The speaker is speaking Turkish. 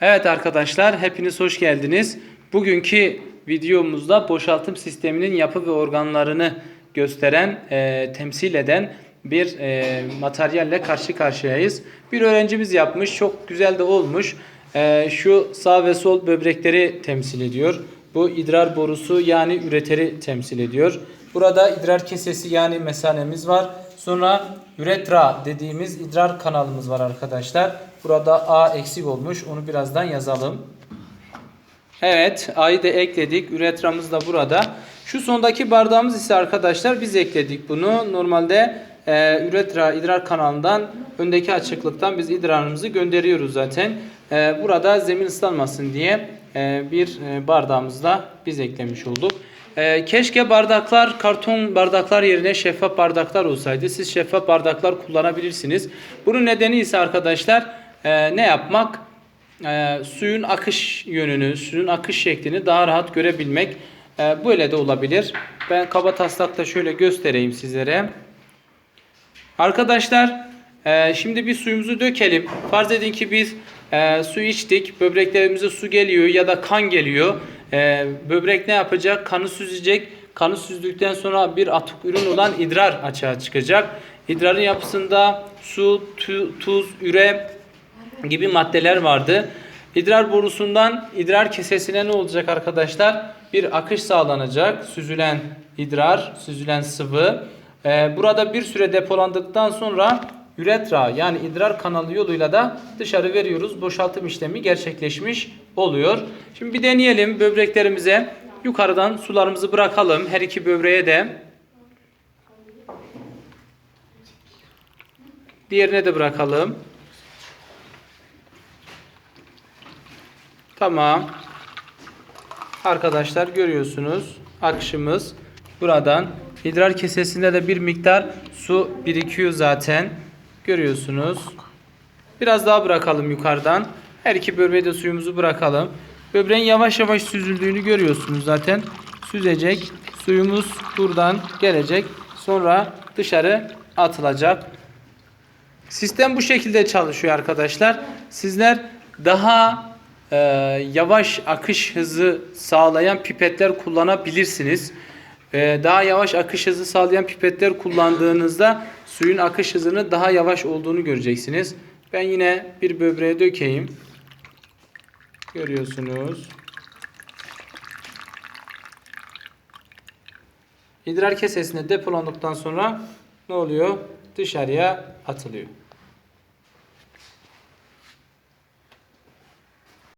Evet arkadaşlar hepiniz hoş geldiniz. Bugünkü videomuzda boşaltım sisteminin yapı ve organlarını gösteren, e, temsil eden bir e, materyalle karşı karşıyayız. Bir öğrencimiz yapmış, çok güzel de olmuş. E, şu sağ ve sol böbrekleri temsil ediyor. Bu idrar borusu yani üreteri temsil ediyor. Burada idrar kesesi yani mesanemiz var. Sonra üretra dediğimiz idrar kanalımız var arkadaşlar. Burada A eksik olmuş. Onu birazdan yazalım. Evet A'yı da ekledik. Üretramız da burada. Şu sondaki bardağımız ise arkadaşlar biz ekledik bunu. Normalde e, üretra idrar kanalından öndeki açıklıktan biz idrarımızı gönderiyoruz zaten. E, burada zemin ıslanmasın diye e, bir e, bardağımızda biz eklemiş olduk. E, keşke bardaklar karton bardaklar yerine şeffaf bardaklar olsaydı. Siz şeffaf bardaklar kullanabilirsiniz. Bunun nedeni ise arkadaşlar e, ne yapmak? e, suyun akış yönünü, suyun akış şeklini daha rahat görebilmek. E, böyle de olabilir. Ben kaba taslakta şöyle göstereyim sizlere. Arkadaşlar e, şimdi bir suyumuzu dökelim. Farz edin ki biz e, su içtik. Böbreklerimize su geliyor ya da kan geliyor. E, böbrek ne yapacak? Kanı süzecek. Kanı süzdükten sonra bir atık ürün olan idrar açığa çıkacak. İdrarın yapısında su, tu- tuz, üre gibi maddeler vardı. İdrar borusundan idrar kesesine ne olacak arkadaşlar? Bir akış sağlanacak. Süzülen idrar, süzülen sıvı. Ee, burada bir süre depolandıktan sonra üretra yani idrar kanalı yoluyla da dışarı veriyoruz. Boşaltım işlemi gerçekleşmiş oluyor. Şimdi bir deneyelim böbreklerimize. Yukarıdan sularımızı bırakalım. Her iki böbreğe de. Diğerine de bırakalım. Tamam. Arkadaşlar görüyorsunuz akışımız buradan. İdrar kesesinde de bir miktar su birikiyor zaten. Görüyorsunuz. Biraz daha bırakalım yukarıdan. Her iki böbreğe suyumuzu bırakalım. Böbreğin yavaş yavaş süzüldüğünü görüyorsunuz zaten. Süzecek. Suyumuz buradan gelecek. Sonra dışarı atılacak. Sistem bu şekilde çalışıyor arkadaşlar. Sizler daha e, yavaş akış hızı sağlayan pipetler kullanabilirsiniz. E, daha yavaş akış hızı sağlayan pipetler kullandığınızda suyun akış hızının daha yavaş olduğunu göreceksiniz. Ben yine bir böbreğe dökeyim. Görüyorsunuz. İdrar kesesinde depolandıktan sonra ne oluyor? Dışarıya atılıyor.